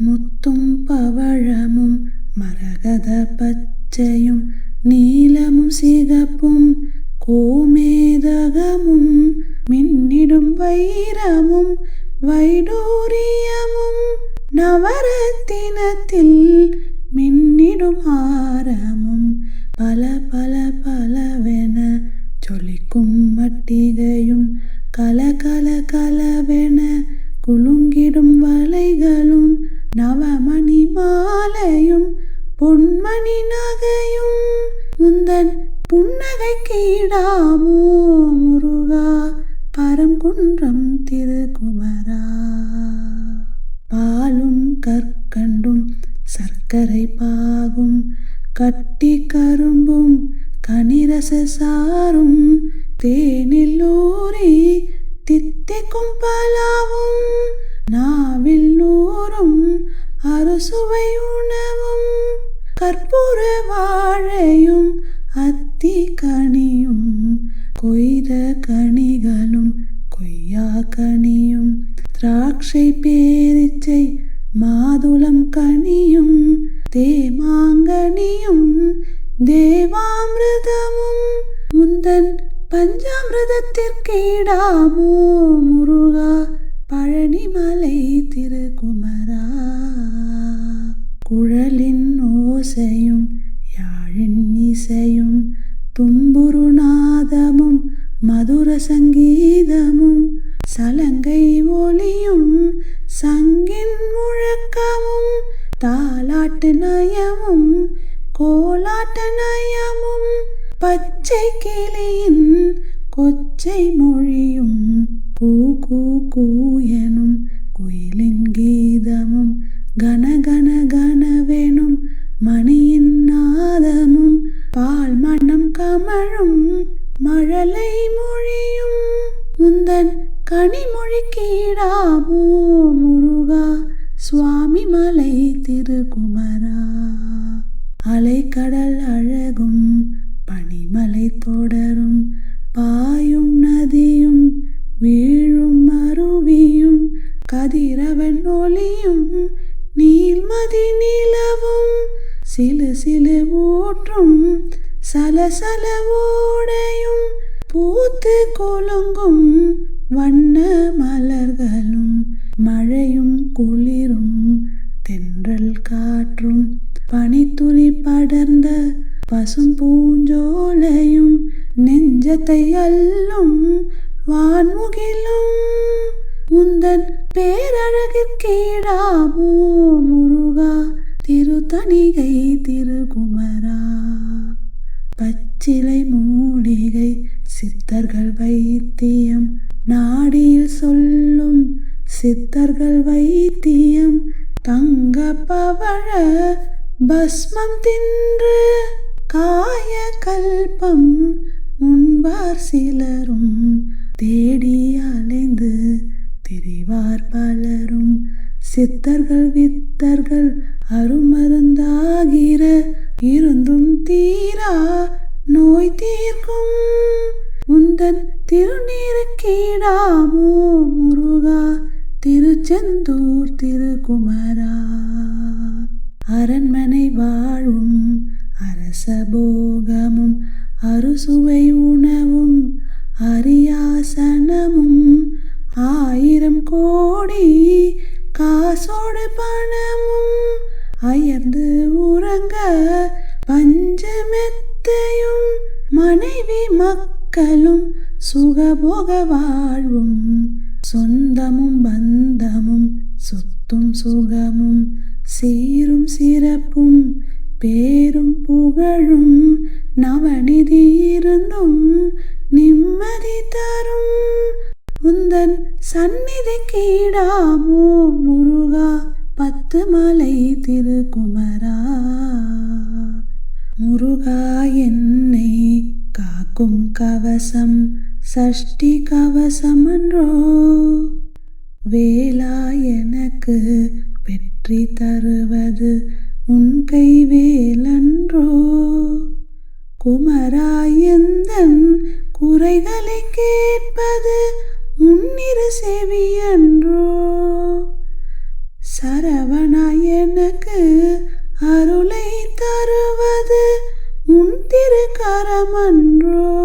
முத்தும் பவழமும் மரகத பச்சையும் நீலமும் சிகப்பும் கோமேதகமும் மின்னிடும் வைரமும் வைடூரியமும் நவரத்தினத்தில் மின்னிடும் ஆரமும் பல பல பலவென ஜொலிக்கும் மட்டிகையும் மாலையும் பொன்மணி நகையும் முந்தன் புன்னகைக்கு கீடாமோ முருகா பரங்குன்றம் திருக்குமரா பாலும் கற்கண்டும் சர்க்கரை பாகும் கட்டி கரும்பும் கனிரச சாரும் தேனில் ஊறி தித்திக்கும் பலாவும் நாவில் ஊறும் அறுசுவை உணவும் கற்பூர வாழையும் அத்தி கனியும் கொய்த கனிகளும் கொய்யா கனியும் திராட்சை பேரிச்சை மாதுளம் கனியும் தேமாங்கனியும் தேவாமிரதமும் முந்தன் பஞ்சாமிரதத்திற்கீடாமோ முருகா பழனிமலை திருக்குமரா. குழலின் ஓசையும் யாழின் இசையும் தும்புருநாதமும் மதுர சங்கீதமும் சலங்கை ஒளியும் சங்கின் முழக்கமும் தாலாட்டு நயமும் கோலாட்ட நயமும் பச்சை கிளியின் கொச்சை மொழியும் கூ கூ கூ எனும் குயிலின் கீதமும் கன கன கனவெனும் மணியின் நாதமும் பால் மனம் கமழும் மழலை மொழியும் முந்தன் கனிமொழி கீழாவோ முருகா சுவாமி மலை திருக்குமரா. அலைக்கடல் அழகும் பனிமலை தொட கதிரவன் ஒளியும் நீல்மதி நிலவும். சிலு சிலு ஊற்றும் சலசல ஓடையும் பூத்து குலுங்கும் வண்ண மலர்களும் மழையும் குளிரும் தென்றல் காற்றும். பனித்துளி படர்ந்த பசும் பூஞ்சோலையும் நெஞ்சத்தை அல்லும் வான்முகிலும். உந்தன் பேரழகிற்கீடாமோ முருகா திருத்தணிகை திருகுமரா. பச்சிலை மூலிகை சித்தர்கள் வைத்தியம் நாடியில் சொல்லும் சித்தர்கள் வைத்தியம் தங்க பவழ பஸ்மம் தின்று காய கல்பம் முன்பார் சிலரும் தேடி அலைந்து திரிவார் பலரும் சித்தர்கள் வித்தர்கள் அருமருந்தாகிற இருந்தும் தீரா நோய் தீர்க்கும். உந்தன் திருநீருக்கீடாமோ முருகா திருச்செந்தூர் திருக்குமரா. அரண்மனை வாழும் அரச போகமும் அறுசுவை உணர் கோடி காசோடு பணமும் அயர்ந்து உறங்க பஞ்சமெத்தையும் மனைவி மக்களும் சுகபோக வாழ்வும் சொந்தமும் பந்தமும் சொத்தும் சுகமும் சீரும் சிறப்பும் பேரும் புகழும் நவநிதி இருந்தும் நிம்மதி தரும் உந்தன் சந்நிதி கீடாமோ முருகா பத்து மலை திருக்குமரா? முருகா என்னை காக்கும் கவசம் சஷ்டி கவசம் என்றோ எனக்கு வெற்றி தருவது உன் கை வேலன்றோ குமராயந்தன் குறைகளை கேட்பது முன்னிரு செவியன்றோ? சரவணாய் எனக்கு அருளை தருவது உன் திருக்கரமன்றோ?